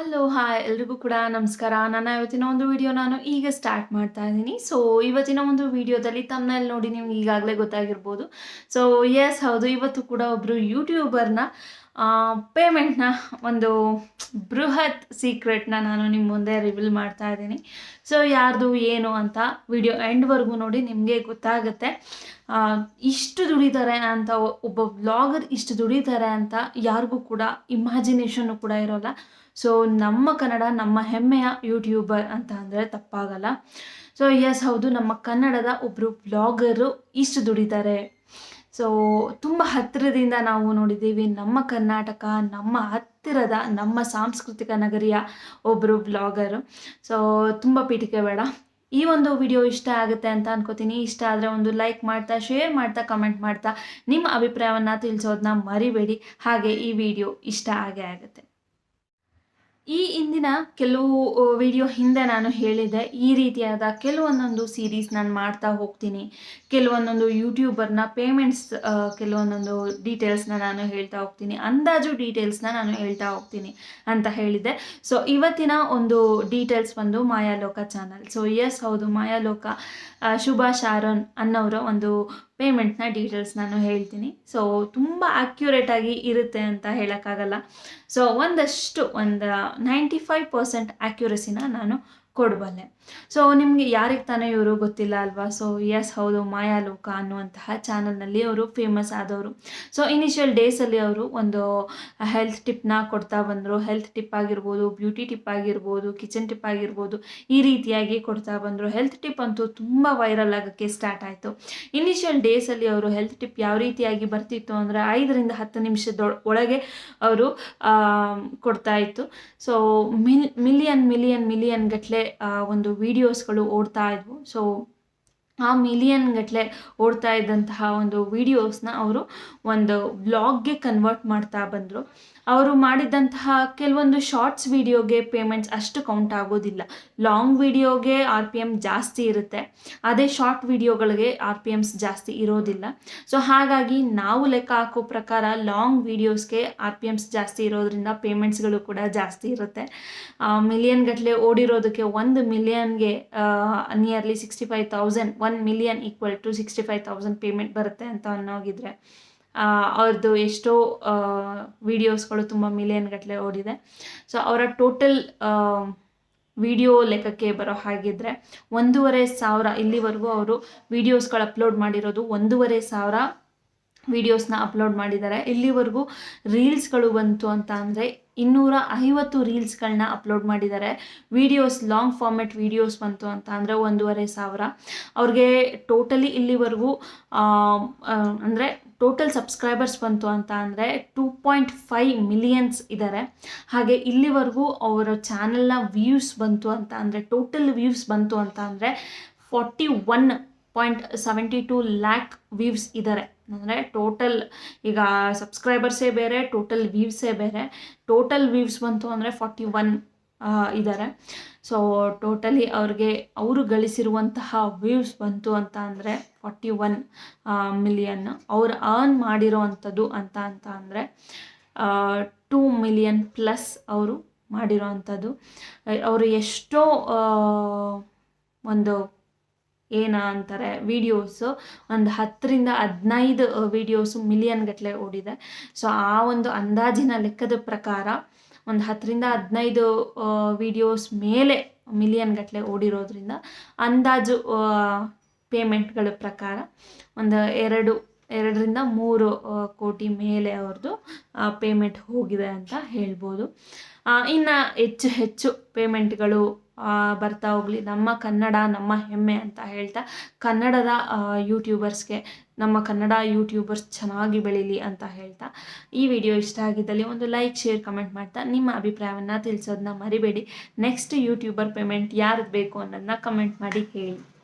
Hello hi ಎಲ್ರಿಗೂ ಕೂಡ ನಮಸ್ಕಾರ. ನನ್ನ ಇವತ್ತಿನ ಒಂದು ವಿಡಿಯೋ ನಾನು ಈಗ ಸ್ಟಾರ್ಟ್ ಮಾಡ್ತಾ ಇದ್ದೀನಿ. ಸೊ ಇವತ್ತಿನ ಒಂದು ವಿಡಿಯೋದಲ್ಲಿ ತಮ್ಮನಲ್ಲಿ ನೋಡಿ ನಿಮ್ಗೆ ಈಗಾಗಲೇ ಗೊತ್ತಾಗಿರ್ಬೋದು. ಸೊ ಎಸ್ ಹೌದು, ಇವತ್ತು ಕೂಡ ಒಬ್ಬರು ಯೂಟ್ಯೂಬರ್ನ ಪೇಮೆಂಟ್ನ ಒಂದು ಬೃಹತ್ ಸೀಕ್ರೆಟ್ನ ನಾನು ನಿಮ್ಮ ಮುಂದೆ ರಿವೀಲ್ ಮಾಡ್ತಾ ಇದ್ದೀನಿ. ಸೊ ಯಾರ್ದು, ಏನು ಅಂತ ವಿಡಿಯೋ ಎಂಡ್ವರೆಗೂ ನೋಡಿ ನಿಮಗೆ ಗೊತ್ತಾಗುತ್ತೆ. ಇಷ್ಟು ದುಡಿತಾರೆ ಅಂತ, ಒಬ್ಬ ಬ್ಲಾಗರ್ ಇಷ್ಟು ದುಡಿತಾರೆ ಅಂತ ಯಾರಿಗೂ ಕೂಡ ಇಮ್ಯಾಜಿನೇಷನ್ನು ಕೂಡ ಇರೋಲ್ಲ. ಸೊ ನಮ್ಮ ಕನ್ನಡ, ನಮ್ಮ ಹೆಮ್ಮೆಯ ಯೂಟ್ಯೂಬರ್ ಅಂತ ಅಂದರೆ ತಪ್ಪಾಗಲ್ಲ. ಸೊ ಎಸ್ ಹೌದು, ನಮ್ಮ ಕನ್ನಡದ ಒಬ್ಬರು ಬ್ಲಾಗರು ಇಷ್ಟು ದುಡಿತಾರೆ. ಸೊ ತುಂಬ ಹತ್ತಿರದಿಂದ ನಾವು ನೋಡಿದ್ದೀವಿ ನಮ್ಮ ಕರ್ನಾಟಕ, ನಮ್ಮ ಹತ್ತಿರದ, ನಮ್ಮ ಸಾಂಸ್ಕೃತಿಕ ನಗರಿಯ ಒಬ್ಬರು ಬ್ಲಾಗರು ಸೊ ತುಂಬ ಪೀಠಿಕೆ ಬೇಡ. ಈ ಒಂದು ವಿಡಿಯೋ ಇಷ್ಟ ಆಗುತ್ತೆ ಅಂತ ಅನ್ಕೋತೀನಿ. ಇಷ್ಟ ಆದರೆ ಒಂದು ಲೈಕ್ ಮಾಡ್ತಾ ಶೇರ್ ಮಾಡ್ತಾ ಕಮೆಂಟ್ ಮಾಡ್ತಾ ನಿಮ್ಮ ಅಭಿಪ್ರಾಯವನ್ನು ತಿಳಿಸೋದನ್ನ ಮರಿಬೇಡಿ. ಹಾಗೆ ಈ ವಿಡಿಯೋ ಇಷ್ಟ ಆಗೇ ಆಗುತ್ತೆ. ಈ ಇಂದಿನ ಕೆಲವು ವಿಡಿಯೋ ಹಿಂದೆ ನಾನು ಹೇಳಿದ್ದೆ, ಈ ರೀತಿಯಾದ ಕೆಲವೊಂದೊಂದು ಸೀರೀಸ್ ನಾನು ಮಾಡ್ತಾ ಹೋಗ್ತೀನಿ. ಕೆಲವೊಂದೊಂದು ಯೂಟ್ಯೂಬರ್ನ ಪೇಮೆಂಟ್ಸ್ ಕೆಲವೊಂದೊಂದು ಡೀಟೇಲ್ಸ್ನ ನಾನು ಹೇಳ್ತಾ ಹೋಗ್ತೀನಿ. ಅಂದಾಜು ಡೀಟೇಲ್ಸ್ನ ನಾನು ಹೇಳ್ತಾ ಹೋಗ್ತೀನಿ ಅಂತ ಹೇಳಿದ್ದೆ. ಸೊ ಇವತ್ತಿನ ಒಂದು ಡೀಟೇಲ್ಸ್ ಬಂದು ಮಾಯಾಲೋಕ ಚಾನಲ್ ಸೊ ಎಸ್ ಹೌದು, ಮಾಯಾಲೋಕ ಶುಭಾ ಶಾರೋನ್ ಅನ್ನೋರ ಒಂದು ಪೇಮೆಂಟ್ನ ಡೀಟೇಲ್ಸ್ ನಾನು ಹೇಳ್ತೀನಿ. ಸೊ ತುಂಬ ಆಗಿ ಇರುತ್ತೆ ಅಂತ ಹೇಳೋಕ್ಕಾಗಲ್ಲ. ಸೊ ಒಂದಷ್ಟು, ಒಂದು ನೈಂಟಿ ಫೈವ್ ಪರ್ಸೆಂಟ್ ಆ್ಯಕ್ಯುರಸಿನ ನಾನು ಕೊಡಬಲ್ಲೆ. ಸೊ ನಿಮಗೆ ಯಾರಿಗೆ ತಾನೇ ಇವರು ಗೊತ್ತಿಲ್ಲ ಅಲ್ವಾ? ಸೊ ಎಸ್ ಹೌದು, ಮಾಯಾಲೋಕ ಅನ್ನುವಂತಹ ಚಾನಲ್ನಲ್ಲಿ ಅವರು ಫೇಮಸ್ ಆದವರು. ಸೊ ಇನಿಷಿಯಲ್ ಡೇಸಲ್ಲಿ ಅವರು ಒಂದು ಹೆಲ್ತ್ ಟಿಪ್ನ ಕೊಡ್ತಾ ಬಂದರು. ಹೆಲ್ತ್ ಟಿಪ್ ಆಗಿರ್ಬೋದು ಬ್ಯೂಟಿ ಟಿಪ್ ಆಗಿರ್ಬೋದು ಕಿಚನ್ ಟಿಪ್ ಆಗಿರ್ಬೋದು, ಈ ರೀತಿಯಾಗಿ ಕೊಡ್ತಾ ಬಂದರು. ಹೆಲ್ತ್ ಟಿಪ್ ಅಂತೂ ತುಂಬ ವೈರಲ್ ಆಗೋಕ್ಕೆ ಸ್ಟಾರ್ಟ್ ಆಯಿತು. ಇನಿಷಿಯಲ್ ಡೇಸಲ್ಲಿ ಅವರು ಹೆಲ್ತ್ ಟಿಪ್ ಯಾವ ರೀತಿಯಾಗಿ ಬರ್ತಿತ್ತು ಅಂದರೆ ಐದರಿಂದ ಹತ್ತು ನಿಮಿಷದ, ಒಳಗೆ ಅವರು ಕೊಡ್ತಾ ಇತ್ತು. So mil million million million ಗಟ್ಟಲೆ ಒಂದು ವೀಡಿಯೋಸ್ಗಳು ಓಡ್ತಾ ಇದ್ವು. ಸೊ ಆ ಮಿಲಿಯನ್ ಗಟ್ಟಲೆ ಓಡ್ತಾ ಇದ್ದಂತಹ ಒಂದು ವಿಡಿಯೋಸ್ನ ಅವರು ಒಂದು ಬ್ಲಾಗ್ಗೆ ಕನ್ವರ್ಟ್ ಮಾಡ್ತಾ ಬಂದರು. ಅವರು ಮಾಡಿದಂತಹ ಕೆಲವೊಂದು ಶಾರ್ಟ್ಸ್ ವಿಡಿಯೋಗೆ ಪೇಮೆಂಟ್ಸ್ ಅಷ್ಟು ಕೌಂಟ್ ಆಗೋದಿಲ್ಲ. ಲಾಂಗ್ ವಿಡಿಯೋಗೆ ಆರ್ ಪಿ ಎಂ ಜಾಸ್ತಿ ಇರುತ್ತೆ. ಅದೇ ಶಾರ್ಟ್ ವಿಡಿಯೋಗಳಿಗೆ ಆರ್ ಪಿ ಎಮ್ಸ್ ಜಾಸ್ತಿ ಇರೋದಿಲ್ಲ. ಸೊ ಹಾಗಾಗಿ ನಾವು ಲೆಕ್ಕ ಹಾಕೋ ಪ್ರಕಾರ ಲಾಂಗ್ ವಿಡಿಯೋಸ್ಗೆ ಆರ್ ಪಿ ಎಮ್ಸ್ ಜಾಸ್ತಿ ಇರೋದ್ರಿಂದ ಪೇಮೆಂಟ್ಸ್ಗಳು ಕೂಡ ಜಾಸ್ತಿ ಇರುತ್ತೆ. ಮಿಲಿಯನ್ ಗಟ್ಟಲೆ ಓಡಿರೋದಕ್ಕೆ ಒಂದು ಮಿಲಿಯನ್ಗೆ nearly sixty five thousand one million equal to sixty five thousand payment ಬರುತ್ತೆ ಅಂತ ಅನ್ನೋಗಿದ್ರೆ ಅವ್ರದ್ದು ಎಷ್ಟೋ ವೀಡಿಯೋಸ್ಗಳು ತುಂಬ ಮಿಲಿಯನ್ ಗಟ್ಟಲೆ ಓಡಿದೆ. ಸೊ ಅವರ ಟೋಟಲ್ ವಿಡಿಯೋ ಲೆಕ್ಕಕ್ಕೆ ಬರೋ ಹಾಗಿದ್ರೆ ಒಂದೂವರೆ ಸಾವಿರ, ಇಲ್ಲಿವರೆಗೂ ಅವರು ವಿಡಿಯೋಸ್ಗಳು ಅಪ್ಲೋಡ್ ಮಾಡಿರೋದು ಒಂದೂವರೆ ಸಾವಿರ ವಿಡಿಯೋಸ್ನ ಅಪ್ಲೋಡ್ ಮಾಡಿದ್ದಾರೆ. ಇಲ್ಲಿವರೆಗೂ ರೀಲ್ಸ್ಗಳು ಬಂತು ಅಂತ ಅಂದರೆ ಇನ್ನೂರ ಐವತ್ತು ರೀಲ್ಸ್ಗಳನ್ನ ಅಪ್ಲೋಡ್ ಮಾಡಿದ್ದಾರೆ. ವೀಡಿಯೋಸ್, ಲಾಂಗ್ ಫಾರ್ಮೆಟ್ ವೀಡಿಯೋಸ್ ಬಂತು ಅಂತ ಅಂದರೆ ಒಂದೂವರೆ ಸಾವಿರ. ಅವ್ರಿಗೆ ಟೋಟಲಿ ಇಲ್ಲಿವರೆಗೂ ಅಂದರೆ ಟೋಟಲ್ ಸಬ್ಸ್ಕ್ರೈಬರ್ಸ್ ಬಂತು ಅಂತ ಅಂದರೆ ಟೂ ಪಾಯಿಂಟ್ ಫೈವ್ ಮಿಲಿಯನ್ಸ್ ಇದ್ದಾರೆ ಹಾಗೆ ಇಲ್ಲಿವರೆಗೂ ಅವರ ಚಾನಲ್ನ ವ್ಯೂಸ್ ಬಂತು ಅಂತ ಅಂದರೆ, ಟೋಟಲ್ ವ್ಯೂಸ್ ಬಂತು ಅಂತ ಅಂದರೆ forty one point seventy two lakh views ಇದ್ದಾರೆ ಅಂದರೆ ಟೋಟಲ್ ಈಗ ಸಬ್ಸ್ಕ್ರೈಬರ್ಸೇ ಬೇರೆ ಟೋಟಲ್ ವ್ಯೂವ್ಸೇ ಬೇರೆ. ಟೋಟಲ್ ವ್ಯೂವ್ಸ್ ಬಂತು ಅಂದರೆ ಫಾರ್ಟಿ ಒನ್ ಇದ್ದಾರೆ ಸೊ ಟೋಟಲಿ ಅವ್ರಿಗೆ ಅವರು ಗಳಿಸಿರುವಂತಹ ವ್ಯೂವ್ಸ್ ಬಂತು ಅಂತ ಅಂದರೆ ಫಾರ್ಟಿ ಒನ್ ಮಿಲಿಯನ್ ಅವ್ರು ಅರ್ನ್ ಮಾಡಿರೋ ಅಂಥದ್ದು ಅಂತ ಅಂತ ಅಂದರೆ ಟೂ ಮಿಲಿಯನ್ ಪ್ಲಸ್ ಅವರು ಮಾಡಿರೋ ಅಂಥದ್ದು ಅವರು ಎಷ್ಟೋ ಒಂದು ಏನ ಅಂತಾರೆ ವೀಡಿಯೋಸು ಒಂದು ಹತ್ತರಿಂದ ಹದಿನೈದು ವೀಡಿಯೋಸು ಮಿಲಿಯನ್ ಗಟ್ಟಲೆ ಓಡಿದೆ. ಸೊ ಆ ಒಂದು ಅಂದಾಜಿನ ಲೆಕ್ಕದ ಪ್ರಕಾರ ಒಂದು ಹತ್ತರಿಂದ ಹದಿನೈದು ವೀಡಿಯೋಸ್ ಮೇಲೆ ಮಿಲಿಯನ್ ಗಟ್ಟಲೆ ಓಡಿರೋದ್ರಿಂದ ಅಂದಾಜು ಪೇಮೆಂಟ್ಗಳ ಪ್ರಕಾರ ಒಂದು ಎರಡು, ಎರಡರಿಂದ ಮೂರು ಕೋಟಿ ಮೇಲೆ ಅವ್ರದ್ದು ಪೇಮೆಂಟ್ ಹೋಗಿದೆ ಅಂತ ಹೇಳ್ಬೋದು. ಇನ್ನು ಹೆಚ್ಚು ಹೆಚ್ಚು ಪೇಮೆಂಟ್ಗಳು ಬರ್ತಾ ಹೋಗಲಿ. ನಮ್ಮ ಕನ್ನಡ, ನಮ್ಮ ಹೆಮ್ಮೆ ಅಂತ ಹೇಳ್ತಾ ಕನ್ನಡದ ಯೂಟ್ಯೂಬರ್ಸ್ಗೆ ನಮ್ಮ ಕನ್ನಡ ಯೂಟ್ಯೂಬರ್ಸ್ ಚೆನ್ನಾಗಿ ಬೆಳೀಲಿ ಅಂತ ಹೇಳ್ತಾ ಈ ವಿಡಿಯೋ ಇಷ್ಟ ಆಗಿದ್ದಲ್ಲಿ ಒಂದು ಲೈಕ್ ಶೇರ್ ಕಮೆಂಟ್ ಮಾಡ್ತಾ ನಿಮ್ಮ ಅಭಿಪ್ರಾಯವನ್ನು ತಿಳಿಸೋದನ್ನ ಮರಿಬೇಡಿ. ನೆಕ್ಸ್ಟ್ ಯೂಟ್ಯೂಬರ್ ಪೇಮೆಂಟ್ ಯಾರಿಗೆ ಬೇಕು ಅನ್ನೋದನ್ನ ಕಮೆಂಟ್ ಮಾಡಿ ಹೇಳಿ.